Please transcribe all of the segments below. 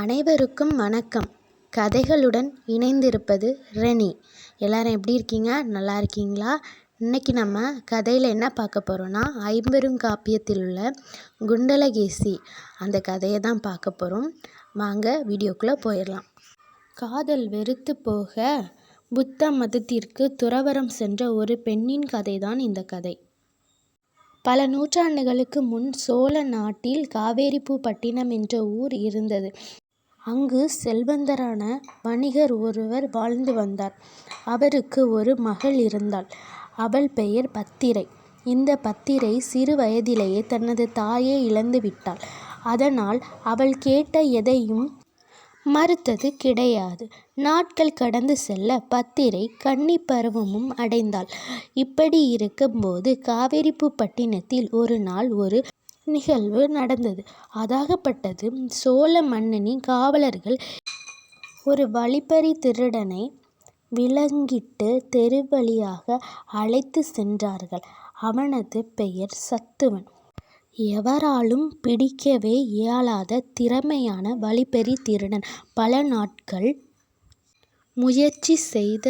அனைவருக்கும் வணக்கம். கதைகளுடன் இணைந்திருப்பது ரெனி. எல்லாரும் எப்படி இருக்கீங்க? நல்லா இருக்கீங்களா? இன்றைக்கி நம்ம கதையில் என்ன பார்க்க போகிறோன்னா ஐம்பெருங்காப்பியத்தில் உள்ள குண்டலகேசி. அந்த கதையை தான் பார்க்க போகிறோம் வாங்க வீடியோக்குள்ளே போயிடலாம். காதல் வெறுத்து போக புத்த மதத்திற்கு துறவரம் சென்ற ஒரு பெண்ணின் கதை தான் இந்த கதை. பல நூற்றாண்டுகளுக்கு முன் சோழ நாட்டில் காவேரிப்பூ பட்டினம் என்ற ஊர் இருந்தது. அங்கு செல்வந்தரான வணிகர் ஒருவர் வாழ்ந்து வந்தார். அவருக்கு ஒரு மகள் இருந்தாள். அவள் பெயர் பத்திரை. இந்த பத்திரை சிறு வயதிலேயே தனது தாயை இழந்து விட்டாள். அதனால் அவள் கேட்ட எதையும் மறுத்தது கிடையாது. நாட்கள் கடந்து செல்ல பத்திரை கன்னிப் பருவமும் அடைந்தாள். இப்படி இருக்கும்போது காவிரிப்பூப்பட்டினத்தில் ஒரு நாள் ஒரு நிகழ்வு நடந்தது. அதாகப்பட்டது சோழ மன்னனின் காவலர்கள் ஒரு வழிப்பறி திருடனை விலங்கிட்டு தெரு வழியாக அழைத்துச் சென்றார்கள். அவனது பெயர் சத்துவன். எவராலும் பிடிக்கவே இயலாத திறமையான வழிப்பறி திருடன். பல நாட்கள் முயற்சி செய்த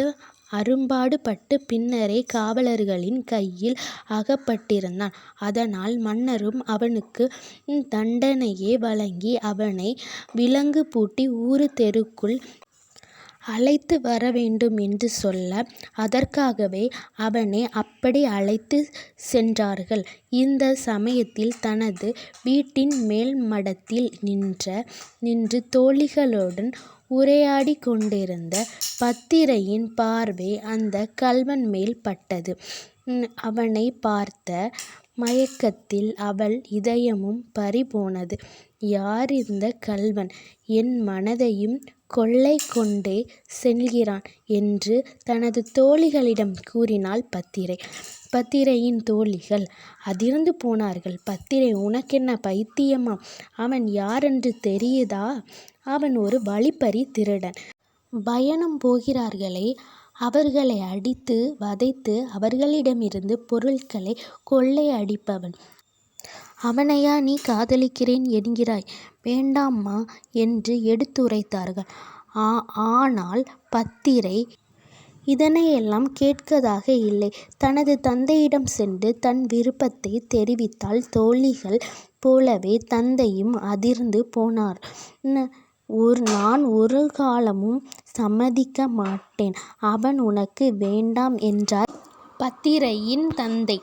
அரும்பாடுபட்டு பின்னரே காவலர்களின் கையில் அகப்பட்டிருந்தான். அதனால் மன்னரும் அவனுக்கு தண்டனையை வழங்கி அவனை விலங்கு பூட்டி ஊரு தெருக்குள் அழைத்து வரவேண்டும் என்று சொல்ல அதற்காகவே அவனை அப்படி அழைத்துச் சென்றார்கள். இந்த சமயத்தில் தனது வீட்டின் மேல்மடத்தில் நின்று தோழிகளுடன் உரையாடிக் கொண்டிருந்த பத்திரையின் பார்வை அந்தக் கள்வன் மேல் பட்டது. அவனைப் பார்த்த மயக்கத்தில் அவள் இதயமும் பறிபோனது. யார் இந்தக் கள்வன்? என் மனதையும் கொள்ளை கொண்டே செல்கிறான் என்று தனது தோழிகளிடம் கூறினாள் பத்திரை. பத்திரையின் தோழிகள் அதிர்ந்து போனார்கள். பத்திரை உனக்கென்ன பைத்தியமா? அவன் யாரென்று தெரியுதா? அவன் ஒரு வழிப்பறி திருடன். பயணம் போகிறார்களே அவர்களை அடித்து வதைத்து அவர்களிடமிருந்து பொருள்களைக் கொள்ளையடிப்பவன். அவனையா நீ காதலிக்கிறேன் என்கிறாய்? வேண்டாம்மா என்று எடுத்துரைத்தார்கள். ஆனால் பத்திரை இதனையெல்லாம் கேட்கதாக இல்லை. தனது தந்தையிடம் சென்று தன் விருப்பத்தைத் தெரிவித்தாள். தோழிகள் போலவே தந்தையும் அதிர்ந்து போனார். நான் ஒருகாலமும் சம்மதிக்க மாட்டேன். அவன் உனக்கு வேண்டாம் என்றார் பத்திரையின் தந்தை.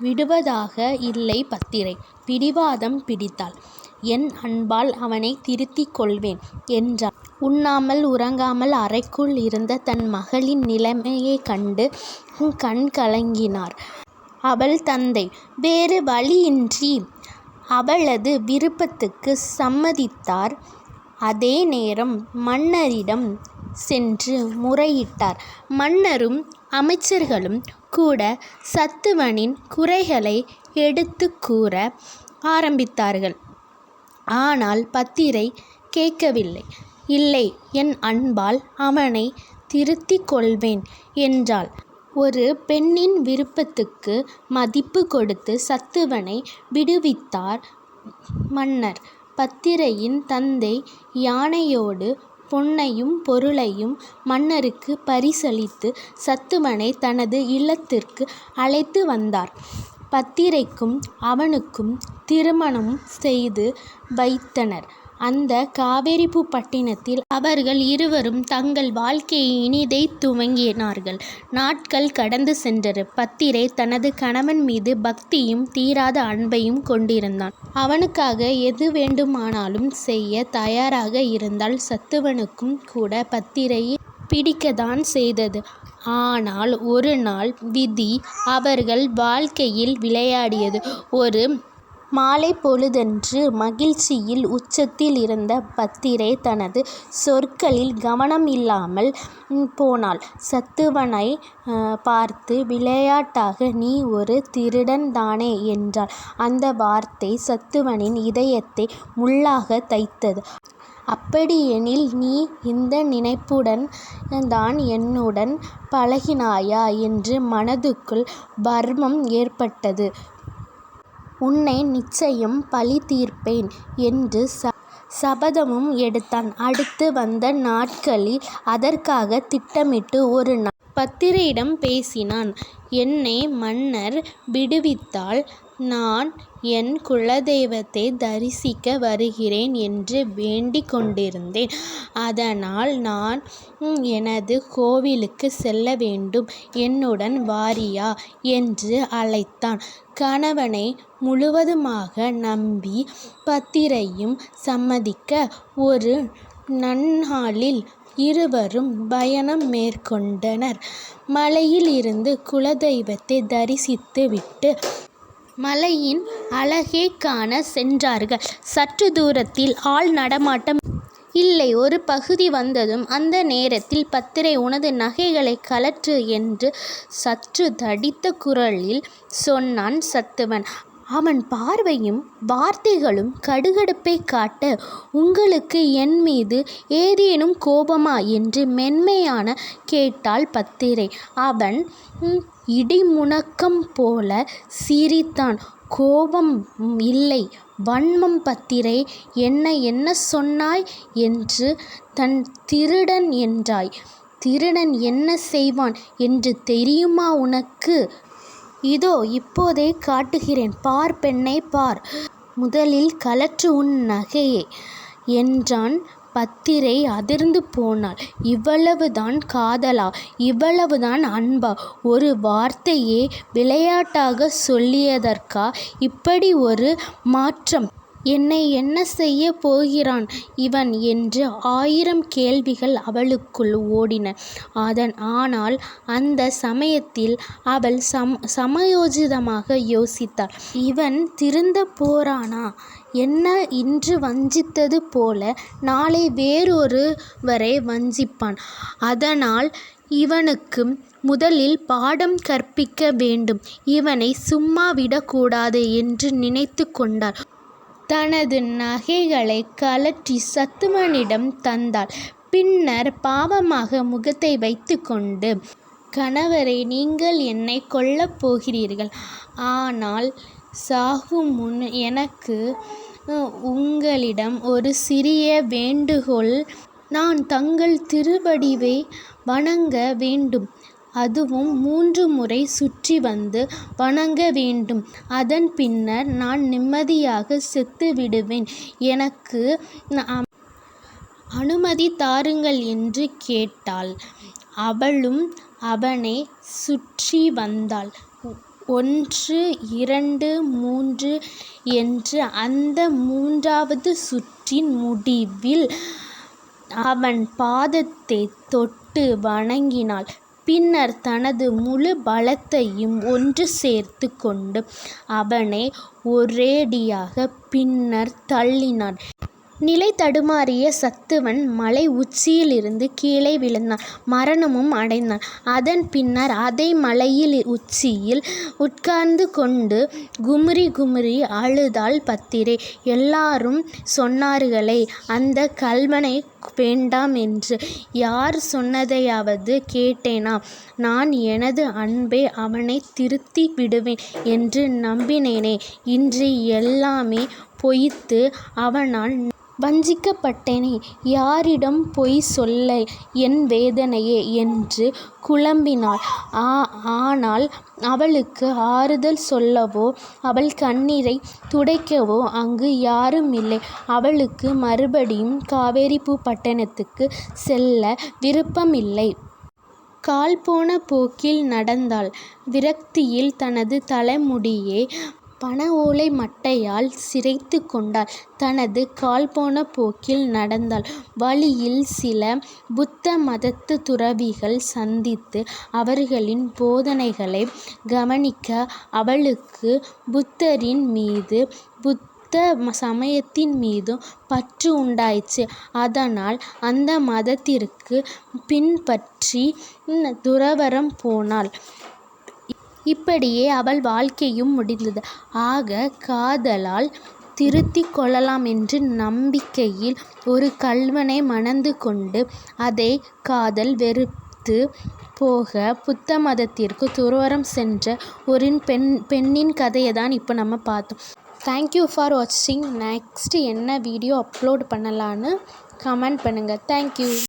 விடுவதாக இல்லை பத்திரை பிடிவாதம் பிடித்தாள். என் அன்பால் அவனைத் திருத்திக் கொள்வேன் என்றாள். உண்ணாமல் உறங்காமல் அறைக்குள் இருந்த தன் மகளின் நிலைமையைக் கண்டு கண் கலங்கினார் அவள் தந்தை. வேறு வழியின்றி அவளது விருப்பத்துக்குச் சம்மதித்தார். அதே நேரம் மன்னரிடம் சென்று முறையிட்டார். மன்னரும் அமைச்சர்களும் கூட சத்துவனின் குறைகளை எடுத்துக் கூற ஆரம்பித்தார்கள். ஆனால் பத்திரை கேட்கவில்லை. இல்லை என் அன்பால் அவனை திருத்திக் கொள்வேன் என்றாள். ஒரு பெண்ணின் விருப்பத்துக்கு மதிப்பு கொடுத்து சத்துவனை விடுவித்தார் மன்னர். பத்திரையின் தந்தை யானையோடு பொன்னையும் பொருளையும் மன்னருக்கு பரிசளித்து சத்துவனை தனது இல்லத்திற்கு அழைத்து வந்தார். பத்திரைக்கும் அவனுக்கும் திருமணம் செய்து வைத்தனர். அந்த காவிரிப்பூப்பட்டினத்தில் அவர்கள் இருவரும் தங்கள் வாழ்க்கையை இனிதைத் துவங்கினார்கள். நாட்கள் கடந்து சென்றன. பத்திரை தனது கணவன் மீது பக்தியும் தீராத அன்பையும் கொண்டிருந்தாள். அவனுக்காக எது வேண்டுமானாலும் செய்யத் தயாராக இருந்தாள். சத்துவனுக்கும் கூட பத்திரையைப் பிடிக்கத்தான் செய்தது. ஆனால் ஒரு நாள் விதி அவர்கள் வாழ்க்கையில் விளையாடியது. ஒரு மாலை பொழுதென்று மகிழ்ச்சியில் உச்சத்தில் இருந்த பத்திரை தனது சொற்களில் கவனம் இல்லாமல் போனாள். சத்துவனைப் பார்த்து விளையாட்டாக நீ ஒரு திருடன் தானே என்றாள். அந்த வார்த்தை சத்துவனின் இதயத்தை முள்ளாகத் தைத்தது. அப்படியெனில் நீ இந்த நினைப்புடன் தான் என்னுடன் பழகினாயா என்று மனதுக்குள் பர்மம் ஏற்பட்டது. உன்னை நிச்சயம் பழி தீர்ப்பேன் என்று சபதமும் எடுத்தான். அடுத்து வந்த நாட்களில் அதற்காகத் திட்டமிட்டு ஒரு நாள் பத்திரையிடம் பேசினான். என்னை மன்னர் விடுவித்தால் நான் என் குலதெய்வத்தை தரிசிக்க வருகிறேன் என்று வேண்டிக் கொண்டிருந்தேன். அதனால் நான் எனது கோவிலுக்குச் செல்ல வேண்டும். என்னுடன் வாரியா? என்று அழைத்தான். கணவனை முழுவதுமாக நம்பி பத்திரையும் சம்மதிக்க ஒரு நன்னாளில் இருவரும் பயணம் மேற்கொண்டனர். மலையில் இருந்து குலதெய்வத்தை தரிசித்து விட்டு மலையின் அழகைக் காண சென்றார்கள். சற்று தூரத்தில் ஆள் நடமாட்டம் இல்லை. ஒரு பகுதி வந்ததும் அந்த நேரத்தில் பத்திரை உனது நகைகளைக் கழற்று என்று சற்று தடித்த குரலில் சொன்னான் சத்துவன். அவன் பார்வையும் வார்த்தைகளும் கடுகடுப்பைக் காட்ட உங்களுக்கு என் மீது ஏதேனும் கோபமா? என்று மென்மையான கேட்டாள் பத்திரை. அவன் இடிமுழக்கம் போல சிரித்தான். கோபம் இல்லை வன்மம் பத்திரை என்ன என்ன சொன்னாய் என்று தான் திருடன் என்றாய். திருடன் என்ன செய்வான் என்று தெரியுமா உனக்கு? இதோ இப்போதே காட்டுகிறேன் பார் பெண்ணை பார். முதலில் கழற்று உன் நகையை என்றான். பத்திரை அதிர்ந்து போனாள். இவ்வளவுதான் காதலா? இவ்வளவுதான் அன்பா? ஒரு வார்த்தையே விளையாட்டாக சொல்லியதற்கா இப்படி ஒரு மாற்றம்? என்னை என்ன செய்யப் போகிறான் இவன் என்று ஆயிரம் கேள்விகள் அவளுக்குள் ஓடின. ஆனால் அந்த சமயத்தில் அவள் சமயோசிதமாக யோசித்தாள். இவன் திருந்தப் போறானா என்ன? இன்று வஞ்சித்தது போல நாளை வேறொருவரை வஞ்சிப்பான். அதனால் இவனுக்கு முதலில் பாடம் கற்பிக்க வேண்டும். இவனைச் சும்மா விடக்கூடாது என்று நினைத்துக் கொண்டாள். தனது நகைகளை கழற்றி சத்துமனிடம் தந்தாள். பின்னர் பாவமாக முகத்தை வைத்துக்கொண்டு கணவரே நீங்கள் என்னைக் கொல்லப் போகிறீர்கள். ஆனால் சாகுமுன் எனக்கு உங்களிடம் ஒரு சிறிய வேண்டுகோள். நான் தங்கள் திருவடியை வணங்க வேண்டும். அதுவும் மூன்று முறை சுற்றி வந்து வணங்க வேண்டும். அதன் பின்னர் நான் நிம்மதியாகச் செத்துவிடுவேன். எனக்கு அனுமதி தாருங்கள் என்று கேட்டாள். அவளும் அவனை சுற்றி வந்தாள். ஒன்று இரண்டு மூன்று என்று அந்த மூன்றாவது சுற்றின் முடிவில் அவன் பாதத்தை தொட்டு வணங்கினாள். பின்னர் தனது முழு பலத்தையும் ஒன்று சேர்த்து கொண்டு அவனை ஒரேடியாக பின்னர் தள்ளினான் நிலை தடுமாறிய சத்துவன் மலை உச்சியிலிருந்து கீழே விழுந்தான். மரணமும் அடைந்தான். அதன் பின்னர் அதே மலையில் உச்சியில் உட்கார்ந்து கொண்டு குமுறி குமுறி அழுதாள் பத்திரை. எல்லாரும் சொன்னார்களே அந்தக் கள்வனை வேண்டாம் என்று. யார் சொன்னதையாவது கேட்டேனா? நான் எனது அன்பே அவனைத் திருத்தி விடுவேன் என்று நம்பினேனே. இன்று எல்லாமே பொய்த்து அவனால் வஞ்சிக்கப்பட்டேனே. யாரிடம் பொய் சொல்ல என் வேதனையே? என்று குழம்பினாள். ஆனால் அவளுக்கு ஆறுதல் சொல்லவோ அவள் கண்ணீரைத் துடைக்கவோ அங்கு யாருமில்லை. அவளுக்கு மறுபடியும் காவிரிப்பூப்பட்டினத்துக்குச் செல்ல விருப்பமில்லை. கால்போன போக்கில் நடந்தாள். விரக்தியில் தனது பண ஓலை மட்டையால் சிரைத்துக் கொண்டாள். தனது கால்போன போக்கில் நடந்தாள். வழியில் சில புத்த மதத்துத் துறவிகள் சந்தித்து அவர்களின் போதனைகளைக் கவனிக்க அவளுக்கு புத்தரின் மீதும் புத்த சமயத்தின் மீதும் பற்று உண்டாயிற்று. அதனால் அந்த மதத்திற்குப் பின்பற்றித் துறவறம் போனாள். இப்படியே அவள் வாழ்க்கையும் முடிந்தது. ஆக காதலால் திருத்திக் கொள்ளலாம் என்ற நம்பிக்கையில் ஒரு கள்வனை மணந்து கொண்டு அதே காதல் வெறுத்துப் போக புத்த மதத்திற்கு துறவறம் சென்ற ஒரு பெண்ணின் கதையைத்தான் இப்போ நம்ம பார்த்தோம். தேங்க்யூ ஃபார் வாட்சிங் நெக்ஸ்ட்டு என்ன வீடியோ அப்லோட் பண்ணலான்னு கமெண்ட் பண்ணுங்கள் தேங்க்யூ